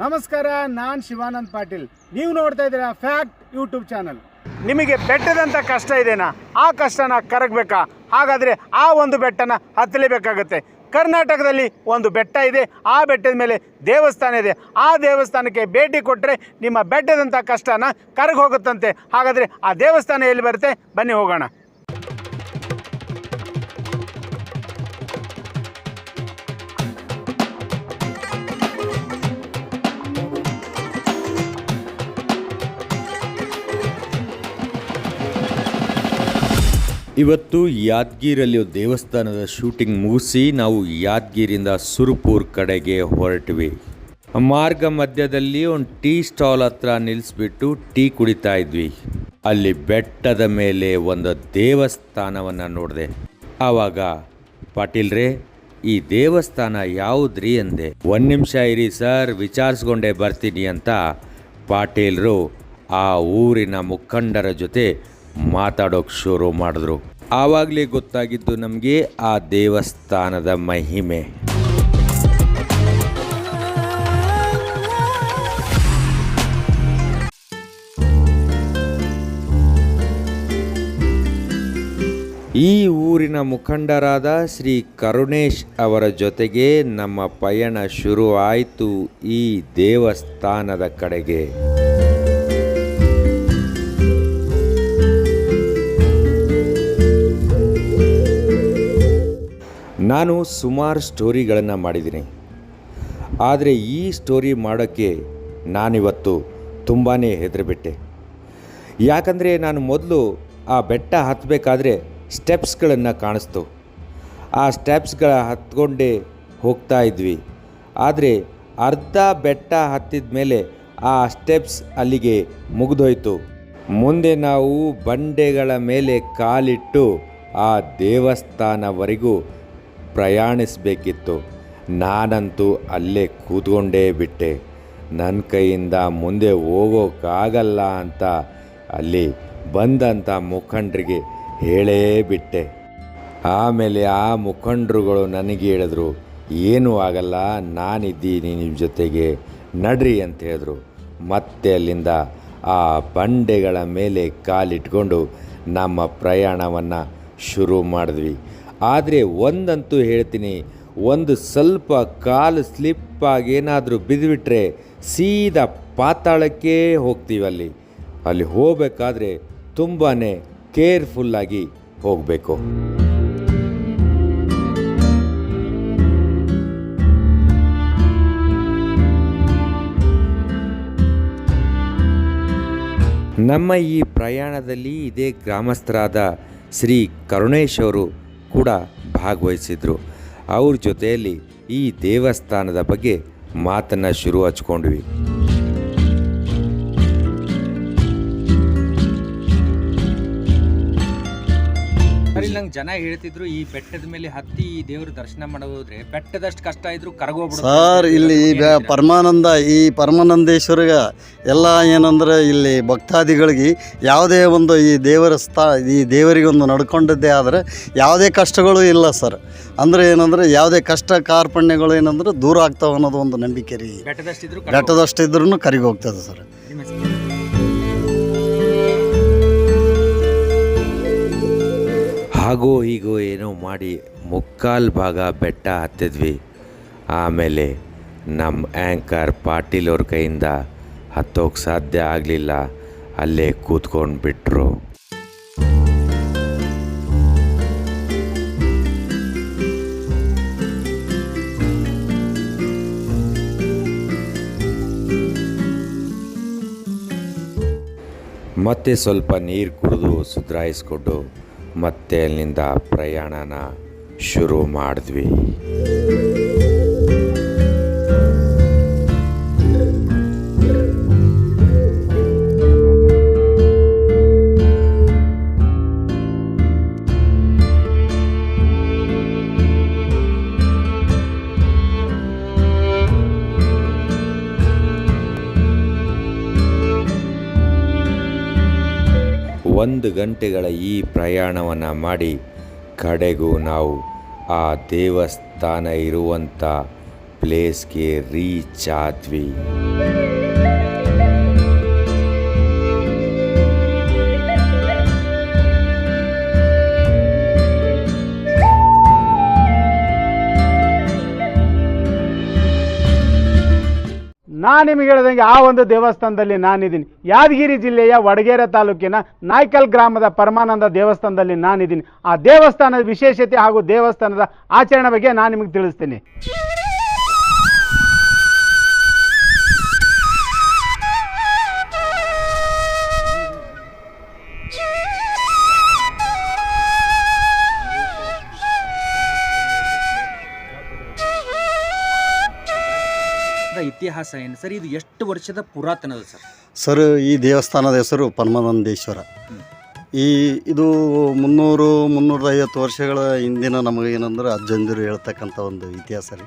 ನಮಸ್ಕಾರ, ನಾನು ಶಿವಾನಂದ್ ಪಾಟೀಲ್. ನೀವು ನೋಡ್ತಾ ಇದ್ದೀರಾ ಫ್ಯಾಕ್ಟ್ ಯೂಟ್ಯೂಬ್ ಚಾನಲ್ ನಿಮಗೆ ಬೆಟ್ಟದಂಥ ಕಷ್ಟ ಇದೆನಾ? ಆ ಕಷ್ಟನ ಕರಗಬೇಕಾ? ಹಾಗಾದರೆ ಆ ಒಂದು ಬೆಟ್ಟನ ಹತ್ತಲೇಬೇಕಾಗತ್ತೆ. ಕರ್ನಾಟಕದಲ್ಲಿ ಒಂದು ಬೆಟ್ಟ ಇದೆ. ಆ ಬೆಟ್ಟದ ಮೇಲೆ ದೇವಸ್ಥಾನ ಇದೆ. ಆ ದೇವಸ್ಥಾನಕ್ಕೆ ಭೇಟಿ ಕೊಟ್ಟರೆ ನಿಮ್ಮ ಬೆಟ್ಟದಂಥ ಕಷ್ಟನ ಕರಗಿ ಹೋಗುತ್ತಂತೆ. ಹಾಗಾದರೆ ಆ ದೇವಸ್ಥಾನ ಎಲ್ಲಿ ಬರುತ್ತೆ? ಬನ್ನಿ ಹೋಗೋಣ. ಇವತ್ತು ಯಾದಗಿರಲ್ಲಿ ದೇವಸ್ಥಾನದ ಶೂಟಿಂಗ್ ಮುಗಿಸಿ ನಾವು ಯಾದಗಿರಿಂದ ಸುರ್ಪುರ್ ಕಡೆಗೆ ಹೊರಟ್ವಿ. ಮಾರ್ಗ ಮಧ್ಯದಲ್ಲಿ ಒಂದು ಟೀ ಸ್ಟಾಲ್ ಹತ್ರ ನಿಲ್ಲಿಸ್ಬಿಟ್ಟು ಟೀ ಕುಡಿತಾ ಇದ್ವಿ. ಅಲ್ಲಿ ಬೆಟ್ಟದ ಮೇಲೆ ಒಂದು ದೇವಸ್ಥಾನವನ್ನು ನೋಡಿದೆ. ಆವಾಗ ಪಾಟೀಲ್ರೇ ಈ ದೇವಸ್ಥಾನ ಯಾವುದ್ರಿ ಅಂದೆ. ಒಂದು ನಿಮಿಷ ಇರಿ ಸರ್ ವಿಚಾರಿಸ್ಕೊಂಡೇ ಬರ್ತೀನಿ ಅಂತ ಪಾಟೀಲ್ರು ಆ ಊರಿನ ಮುಖಂಡರ ಜೊತೆ ಮಾತಾಡೋಕೆ ಶುರು ಮಾಡಿದ್ರು. ಆವಾಗಲೇ ಗೊತ್ತಾಗಿದ್ದು ನಮಗೆ ಆ ದೇವಸ್ಥಾನದ ಮಹಿಮೆ. ಈ ಊರಿನ ಮುಖಂಡರಾದ ಶ್ರೀ ಕರುಣೇಶ್ ಅವರ ಜೊತೆಗೆ ನಮ್ಮ ಪಯಣ ಶುರುವಾಯಿತು ಈ ದೇವಸ್ಥಾನದ ಕಡೆಗೆ. ನಾನು ಸುಮಾರು ಸ್ಟೋರಿಗಳನ್ನು ಮಾಡಿದ್ದೀನಿ. ಆದರೆ ಈ ಸ್ಟೋರಿ ಮಾಡೋಕ್ಕೆ ನಾನಿವತ್ತು ತುಂಬಾ ಹೆದರಿಬಿಟ್ಟೆ. ಯಾಕಂದರೆ ನಾನು ಮೊದಲು ಆ ಬೆಟ್ಟ ಹತ್ತಬೇಕಾದ್ರೆ ಸ್ಟೆಪ್ಸ್ಗಳನ್ನು ಕಾಣಿಸ್ತು. ಆ ಸ್ಟೆಪ್ಸ್ಗಳ ಹತ್ಕೊಂಡೇ ಹೋಗ್ತಾ ಇದ್ವಿ. ಆದರೆ ಅರ್ಧ ಬೆಟ್ಟ ಹತ್ತಿದ ಮೇಲೆ ಆ ಸ್ಟೆಪ್ಸ್ ಅಲ್ಲಿಗೆ ಮುಗಿದೋಯ್ತು. ಮುಂದೆ ನಾವು ಬಂಡೆಗಳ ಮೇಲೆ ಕಾಲಿಟ್ಟು ಆ ದೇವಸ್ಥಾನವರೆಗೂ ಪ್ರಯಾಣಿಸಬೇಕಿತ್ತು. ನಾನಂತೂ ಅಲ್ಲೇ ಕೂತ್ಕೊಂಡೇ ಬಿಟ್ಟೆ. ನನ್ನ ಕೈಯಿಂದ ಮುಂದೆ ಹೋಗೋಕ್ಕಾಗಲ್ಲ ಅಂತ ಅಲ್ಲಿ ಬಂದಂಥ ಮುಖಂಡರಿಗೆ ಹೇಳೇ ಬಿಟ್ಟೆ. ಆಮೇಲೆ ಆ ಮುಖಂಡರುಗಳು ನನಗೆ ಹೇಳಿದ್ರು, ಏನೂ ಆಗಲ್ಲ, ನಾನಿದ್ದೀನಿ ನಿಮ್ಮ ಜೊತೆಗೆ, ನಡ್ರಿ ಅಂತ ಹೇಳಿದ್ರು. ಮತ್ತೆ ಅಲ್ಲಿಂದ ಆ ಬಂಡೆಗಳ ಮೇಲೆ ಕಾಲಿಟ್ಕೊಂಡು ನಮ್ಮ ಪ್ರಯಾಣವನ್ನು ಶುರು ಮಾಡಿದ್ವಿ. ಆದರೆ ಒಂದಂತೂ ಹೇಳ್ತೀನಿ, ಒಂದು ಸ್ವಲ್ಪ ಕಾಲು ಸ್ಲಿಪ್ಪಾಗಿ ಏನಾದರೂ ಬಿದ್ದುಬಿಟ್ರೆ ಸೀದಾ ಪಾತಾಳಕ್ಕೆ ಹೋಗ್ತೀವಿ ಅಲ್ಲಿ. ಅಲ್ಲಿ ಹೋಗಬೇಕಾದ್ರೆ ತುಂಬಾ ಕೇರ್ಫುಲ್ಲಾಗಿ ಹೋಗಬೇಕು. ನಮ್ಮ ಈ ಪ್ರಯಾಣದಲ್ಲಿ ಇದೇ ಗ್ರಾಮಸ್ಥರಾದ ಶ್ರೀ ಕರುಣೇಶ್ ಅವರು ಕೂಡ ಭಾಗವಹಿಸಿದ್ರು. ಅವ್ರ ಜೊತೆಯಲ್ಲಿ ಈ ದೇವಸ್ಥಾನದ ಬಗ್ಗೆ ಮಾತನ್ನು ಶುರು ಹಚ್ಕೊಂಡ್ವಿ. ಇಲ್ಲಿ ನಂಗೆ ಜನ ಹೇಳ್ತಿದ್ರು ಈ ಬೆಟ್ಟದ ಮೇಲೆ ಹತ್ತಿ ಈ ದೇವ್ರ ದರ್ಶನ ಮಾಡೋದ್ರೆ ಬೆಟ್ಟದಷ್ಟು ಕಷ್ಟ ಇದ್ರು ಕರಗೋಬಿಡ ಸರ್ ಇಲ್ಲಿ ಈ ಬೆ- ಪರಮಾನಂದ ಈ ಪರಮಾನಂದೇಶ್ವರಿಗೆ ಎಲ್ಲ ಏನಂದ್ರೆ ಇಲ್ಲಿ ಭಕ್ತಾದಿಗಳಿಗೆ ಯಾವುದೇ ಒಂದು ಈ ದೇವರ ಸ್ಥಾ ಈ ದೇವರಿಗೆ ಒಂದು ನಡ್ಕೊಂಡದ್ದೇ ಆದರೆ ಯಾವುದೇ ಕಷ್ಟಗಳು ಇಲ್ಲ ಸರ್. ಅಂದರೆ ಏನಂದ್ರೆ ಯಾವುದೇ ಕಷ್ಟ ಕಾರ್ಪಣ್ಯಗಳು ಏನಂದ್ರೆ ದೂರ ಆಗ್ತಾವೆ ಅನ್ನೋದು ಒಂದು ನಂಬಿಕೆ ರೀ. ಬೆಟ್ಟದಷ್ಟಿದ್ರು ಬೆಟ್ಟದಷ್ಟಿದ್ರು ಕರಿಗೋಗ್ತದೆ. ಇದ್ರೂ ಕರಿಗಿ ಹೋಗ್ತದೆ ಸರ್. ಹಾಗೋ ಹೀಗೋ ಏನೋ ಮಾಡಿ ಮುಕ್ಕಾಲು ಭಾಗ ಬೆಟ್ಟ ಹತ್ತಿದ್ವಿ. ಆಮೇಲೆ ನಮ್ಮ ಆ್ಯಂಕರ್ ಪಾಟೀಲ್ ಅವ್ರ ಕೈಯಿಂದ ಹತ್ತೋಕೆ ಸಾಧ್ಯ ಆಗಲಿಲ್ಲ. ಅಲ್ಲೇ ಕೂತ್ಕೊಂಡು ಬಿಟ್ಟರು ಮತ್ತೆ ಸ್ವಲ್ಪ ನೀರು ಕುಡಿದು ಸುಧಾರಿಸ್ಕೊಂಡು ಮತ್ತೆ ಅಲ್ಲಿಂದ ಪ್ರಯಾಣನ ಶುರು ಮಾಡಿದ್ವಿ. ಒಂದು ಗಂಟೆಗಳ ಈ ಪ್ರಯಾಣವನ್ನು ಮಾಡಿ ಕಡೆಗೂ ನಾವು ಆ ದೇವಸ್ಥಾನ ಇರುವಂಥ ಪ್ಲೇಸ್ಗೆ ರೀಚ್ ಆದ್ವಿ. ನಾನು ನಿಮಗೆ ಹೇಳ್ದಂಗೆ ಆ ಒಂದು ದೇವಸ್ಥಾನದಲ್ಲಿ ನಾನಿದ್ದೀನಿ. ಯಾದಗಿರಿ ಜಿಲ್ಲೆಯ ವಡಗೇರೆ ತಾಲೂಕಿನ ನಾಯ್ಕಲ್ ಗ್ರಾಮದ ಪರಮಾನಂದ ದೇವಸ್ಥಾನದಲ್ಲಿ ನಾನಿದ್ದೀನಿ. ಆ ದೇವಸ್ಥಾನದ ವಿಶೇಷತೆ ಹಾಗೂ ದೇವಸ್ಥಾನದ ಆಚರಣೆ ಬಗ್ಗೆ ನಾನು ನಿಮಗೆ ತಿಳಿಸ್ತೀನಿ. ಇತಿಹಾಸ ಏನು? ಸರ್, ಇದು ಎಷ್ಟು ವರ್ಷದ ಪುರಾತನದ ಸರ್? ಸರ್, ಈ ದೇವಸ್ಥಾನದ ಹೆಸರು ಪರಮಾನಂದೇಶ್ವರ ಈ, ಇದು ಮುನ್ನೂರು, ಮುನ್ನೂರೈವತ್ತು ವರ್ಷಗಳ ಹಿಂದಿನ ನಮಗೆ ಏನಂದ್ರೆ ಅಜ್ಜಂದಿರು ಹೇಳ್ತಕ್ಕಂಥ ಒಂದು ಇತಿಹಾಸ ರೀ.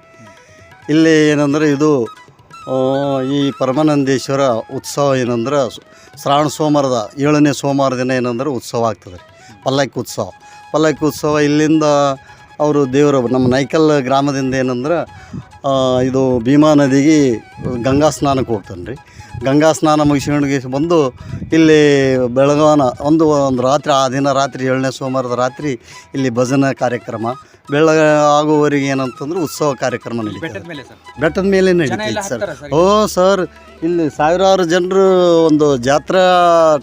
ಇಲ್ಲಿ ಏನಂದ್ರೆ ಇದು ಈ ಪರಮಾನಂದೇಶ್ವರ ಉತ್ಸವ ಏನಂದ್ರೆ ಶ್ರಾವಣ ಸೋಮವಾರದ ಏಳನೇ ಸೋಮವಾರ ದಿನ ಏನಂದ್ರೆ ಉತ್ಸವ ಆಗ್ತದೆ ರೀ. ಪಲ್ಲಕ್ಕಿ ಉತ್ಸವ. ಪಲ್ಲಕ್ಕಿ ಉತ್ಸವ ಇಲ್ಲಿಂದ ಅವರು ದೇವರು ನಮ್ಮ ನೈಕಲ್ ಗ್ರಾಮದಿಂದ ಏನಂದ್ರೆ ಇದು ಭೀಮಾ ನದಿಗೆ ಗಂಗಾ ಸ್ನಾನಕ್ಕೆ ಹೋಗ್ತಾನೆ ರೀ. ಗಂಗಾ ಸ್ನಾನ ಮುಗಿಸ್ಕೊಂಡ್ಗೆ ಬಂದು ಇಲ್ಲಿ ಬೆಳಗಾವನ ಒಂದು ಒಂದು ರಾತ್ರಿ ಆ ದಿನ ರಾತ್ರಿ ಏಳನೇ ಸೋಮವಾರದ ರಾತ್ರಿ ಇಲ್ಲಿ ಭಜನೆ ಕಾರ್ಯಕ್ರಮ ಬೆಳಗ ಆಗುವವರಿಗೆ ಏನಂತಂದ್ರೆ ಉತ್ಸವ ಕಾರ್ಯಕ್ರಮ ನಡೀತದೆ. ಬೆಟ್ಟದ ಮೇಲೆ ನಡೀತೈತೆ ಸರ್. ಓ ಸರ್ ಇಲ್ಲಿ ಸಾವಿರಾರು ಜನರು ಒಂದು ಜಾತ್ರಾ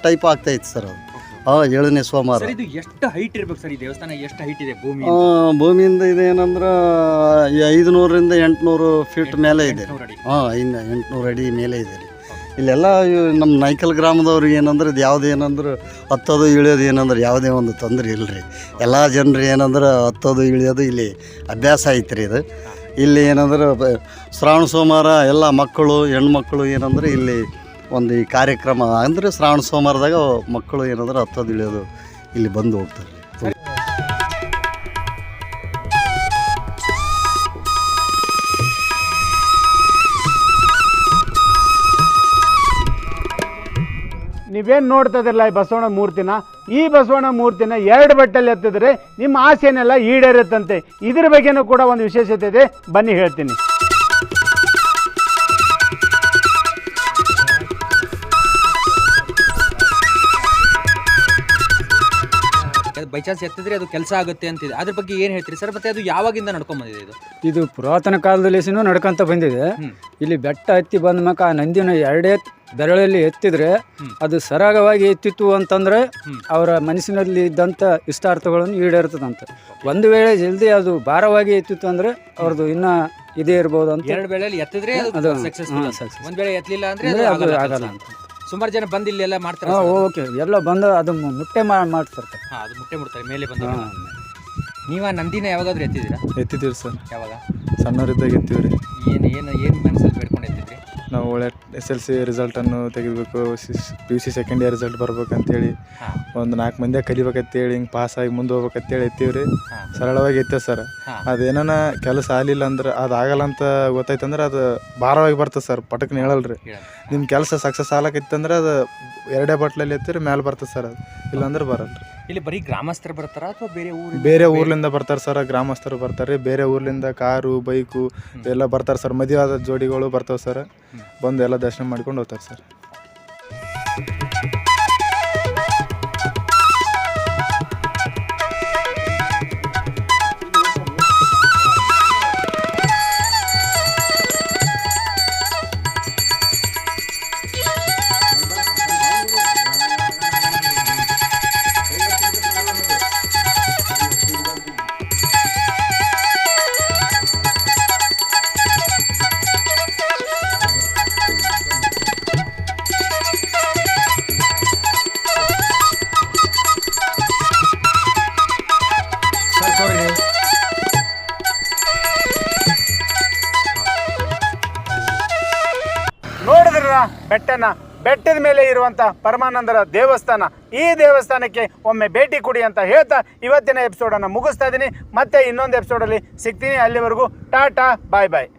ಟೈಪ್ ಆಗ್ತಾಯಿತ್ತು ಸರ್ ಅದು. ಹಾಂ ಏಳನೇ ಸೋಮವಾರ. ಸರ್ ಇದು ಎಷ್ಟು ಹೈಟ್ ಇರ್ಬೇಕು ಸರ್ ಈ ದೇವಸ್ಥಾನ ಎಷ್ಟು ಹೈಟ್ ಇದೆ ಭೂಮಿ ಆ, ಭೂಮಿಯಿಂದ ಇದೇನಂದ್ರೆ ಈ ಐದುನೂರರಿಂದ ಎಂಟುನೂರು ಫೀಟ್ ಮೇಲೆ ಇದೆ. ಎಂಟ್ನೂರು ಅಡಿ. ಹಾಂ ಇನ್ನು ಎಂಟುನೂರು ಅಡಿ ಮೇಲೆ ಇದೆ ರೀ ಇಲ್ಲೆಲ್ಲ ಇವ್ ನಮ್ಮ ನೈಕಲ್ ಗ್ರಾಮದವ್ರಿಗೆ ಏನಂದ್ರೆ ಇದು ಯಾವ್ದು ಏನಂದ್ರೆ ಹತ್ತೋದು ಇಳಿಯೋದು ಏನಂದ್ರೆ ಯಾವುದೇ ಒಂದು ತೊಂದರೆ ಇಲ್ಲ ರೀ ಎಲ್ಲ ಜನರು ಏನಂದ್ರೆ ಹತ್ತೋದು ಇಳಿಯೋದು ಇಲ್ಲಿ ಅಭ್ಯಾಸ ಐತೆ ರೀ ಇದು. ಇಲ್ಲಿ ಏನಂದ್ರೆ ಬ- ಶ್ರಾವಣ ಸೋಮವಾರ ಎಲ್ಲ ಮಕ್ಕಳು ಹೆಣ್ಮಕ್ಳು ಏನಂದ್ರೆ ಇಲ್ಲಿ ಒಂದು ಈ ಕಾರ್ಯಕ್ರಮ ಅಂದರೆ ಶ್ರಾವಣ ಸೋಮವಾರದಾಗ ಮಕ್ಕಳು ಏನಾದರೂ ಹತ್ತೋದು ಇಳಿಯೋದು ಇಲ್ಲಿ ಬಂದು ಹೋಗ್ತಾರೆ. ನೀವೇನು ನೋಡ್ತಾ ಇದ್ರಲ್ಲ ಈ ಬಸವಣ್ಣ ಮೂರ್ತಿನ? ಈ ಬಸವಣ್ಣ ಮೂರ್ತಿನ ಎರಡು ಬಟ್ಟೆಲ್ಲಿ ಎತ್ತಿದ್ರೆ ನಿಮ್ಮ ಆಸೆನೆಲ್ಲ ಈಡೇರುತ್ತಂತೆ. ಇದ್ರ ಬಗ್ಗೆನೂ ಕೂಡ ಒಂದು ವಿಶೇಷತೆ ಇದೆ. ಬನ್ನಿ ಹೇಳ್ತೀನಿ. ಬೈ ಚಾನ್ಸ್ ಎತ್ತಿದ್ರೆ ಅದು ಕೆಲಸ ಆಗುತ್ತೆ ಅಂತಿದೆ. ಅದ್ರ ಬಗ್ಗೆ ಏನು ಹೇಳ್ತೀರಿ ಸರ್? ಮತ್ತೆ ಅದು ಯಾವಾಗಿಂದ ನಡ್ಕೊಂಡ್ ಬಂದಿದೆ ಇದು? ಇದು ಪುರಾತನ ಕಾಲದಲ್ಲಿಸಿನೂ ನಡ್ಕೊಂತ ಬಂದಿದೆ. ಇಲ್ಲಿ ಬೆಟ್ಟ ಎತ್ತಿ ಬಂದ ಮಕ್ಕ ಆ ನಂದಿನ ಎರಡೇ ಬೆರಳಲ್ಲಿ ಎತ್ತಿದ್ರೆ ಅದು ಸರಾಗವಾಗಿ ಎತ್ತಿತ್ತು ಅಂತಂದ್ರೆ ಅವರ ಮನಸ್ಸಿನಲ್ಲಿ ಇದ್ದಂತ ಇಷ್ಟಾರ್ಥಗಳನ್ನು ಈಡೇರ್ತದಂತೆ. ಒಂದು ವೇಳೆ ಜಲ್ದಿ ಅದು ಭಾರವಾಗಿ ಎತ್ತಿತ್ತು ಅಂದ್ರೆ ಅವ್ರದ್ದು ಇನ್ನ ಇದೇ ಇರ್ಬೋದು ಅಂತ ಎರಡು ಬೆಳೆಯಲ್ಲಿ ಎತ್ತಿದ್ರೆ ಅದು- ಸಕ್ಸಸ್ ಒಂದ್ ವೇಳೆ ಎತ್ತಲಿಲ್ಲ ಅಂದ್ರೆ ಅಂದ್ರೆ ಅದು ಅದು ಆಗಲ್ಲ ಆಗಲ್ಲ ಅಂತ. ಸುಮಾರು ಜನ ಬಂದು ಇಲ್ಲೆಲ್ಲ ಮಾಡ್ತಾರೆ ಹಾಂ ಓಕೆ. ಎಲ್ಲ ಬಂದು ಅದು ಮುಟ್ಟೆ ಮಾಡ್ತಾರೆ. ಹಾ ಅದು ಮುಟ್ಟೆ ಮುಡ್ತಾರೆ ಮೇಲೆ ಬಂದು ನೀವು ನೀವ ನಂದಿನ ಯಾವಾಗಾದ್ರೂ ಎತ್ತಿದ್ದೀರಾ? ಎತ್ತಿದ್ದೀವಿ ಸರ್. ಯಾವಾಗ? ಸಣ್ಣವರಿದ್ದಾಗ ಎತ್ತೀವಿ ರೀ ಏನು ಏನು ಏನು ಮನಸ್ಸಲ್ಲಿ ಬೇಡ್ಕೊಂಡು ಎತ್ತಿದ್ರಿ? ನಾವು ಒಳ್ಳೆ ಎಸ್ ಎಲ್ ಸಿ ರಿಸಲ್ಟನ್ನು ತೆಗಿಬೇಕು P U C second year result ಬರ್ಬೇಕಂತೇಳಿ ಅಂತೇಳಿ ಒಂದು ನಾಲ್ಕು ಮಂದಿ ಕಲಿಬೇಕಂತೇಳಿ ಹಿಂಗೆ ಪಾಸಾಗಿ ಮುಂದೆ ಹೋಗ್ಬೇಕಂತೇಳಿ ರೀ ಸರಳವಾಗಿ ಎತ್ತೇವೆ ಸರ್. ಅದೇನ ಕೆಲಸ ಆಗಲಿಲ್ಲ ಅಂದ್ರೆ ಅದು ಆಗಲ್ಲ ಅಂತ ಗೊತ್ತಾಯ್ತಂದ್ರೆ ಅದು ಭಾರವಾಗಿ ಬರ್ತದೆ ಸರ್ ಪಟಕ್ನ ಹೇಳಲ್ರಿ. ರೀ ನಿಮ್ಮ ಕೆಲಸ ಸಕ್ಸಸ್ ಆಗ್ಲಕ್ಕಿತ್ತಂದ್ರೆ ಅದು ಎರಡೇ ಬಟ್ಲಲ್ಲಿ ಎತ್ತಿರಿ ಮೇಲೆ ಬರ್ತದೆ ಸರ್ ಅದು. ಇಲ್ಲಾಂದ್ರೆ ಬರಲ್ಲ ರೀ ಇಲ್ಲಿ ಬರೀ ಗ್ರಾಮಸ್ಥರು ಬರ್ತಾರ ಅಥವಾ ಬೇರೆ ಊರು ಬೇರೆ ಊರ್ಲಿಂದ ಬರ್ತಾರೆ ಸರ್ ಗ್ರಾಮಸ್ಥರು ಬರ್ತಾರೆ. ಬೇರೆ ಊರ್ಲಿಂದ ಕಾರು ಬೈಕು ಎಲ್ಲ ಬರ್ತಾರೆ ಸರ್. ಮದುವೆ ಆದ ಜೋಡಿಗಳು ಬರ್ತಾವೆ ಸರ್. ಬಂದು ಎಲ್ಲ ದರ್ಶನ ಮಾಡ್ಕೊಂಡು ಹೋಗ್ತಾರೆ ಸರ್. ಬೆಟ್ಟನ ಬೆಟ್ಟದ ಮೇಲೆ ಇರುವಂತ ಪರಮಾನಂದರ ದೇವಸ್ಥಾನ. ಈ ದೇವಸ್ಥಾನಕ್ಕೆ ಒಮ್ಮೆ ಭೇಟಿ ಕೊಡಿ ಅಂತ ಹೇಳ್ತಾ ಇವತ್ತಿನ ಎಪಿಸೋಡನ್ನು ಮುಗಿಸ್ತಾ ಇದ್ದೀನಿ. ಮತ್ತೆ ಇನ್ನೊಂದು ಎಪಿಸೋಡಲ್ಲಿ ಸಿಗ್ತೀನಿ. ಅಲ್ಲಿವರೆಗೂ ಟಾಟಾ ಬಾಯ್ ಬಾಯ್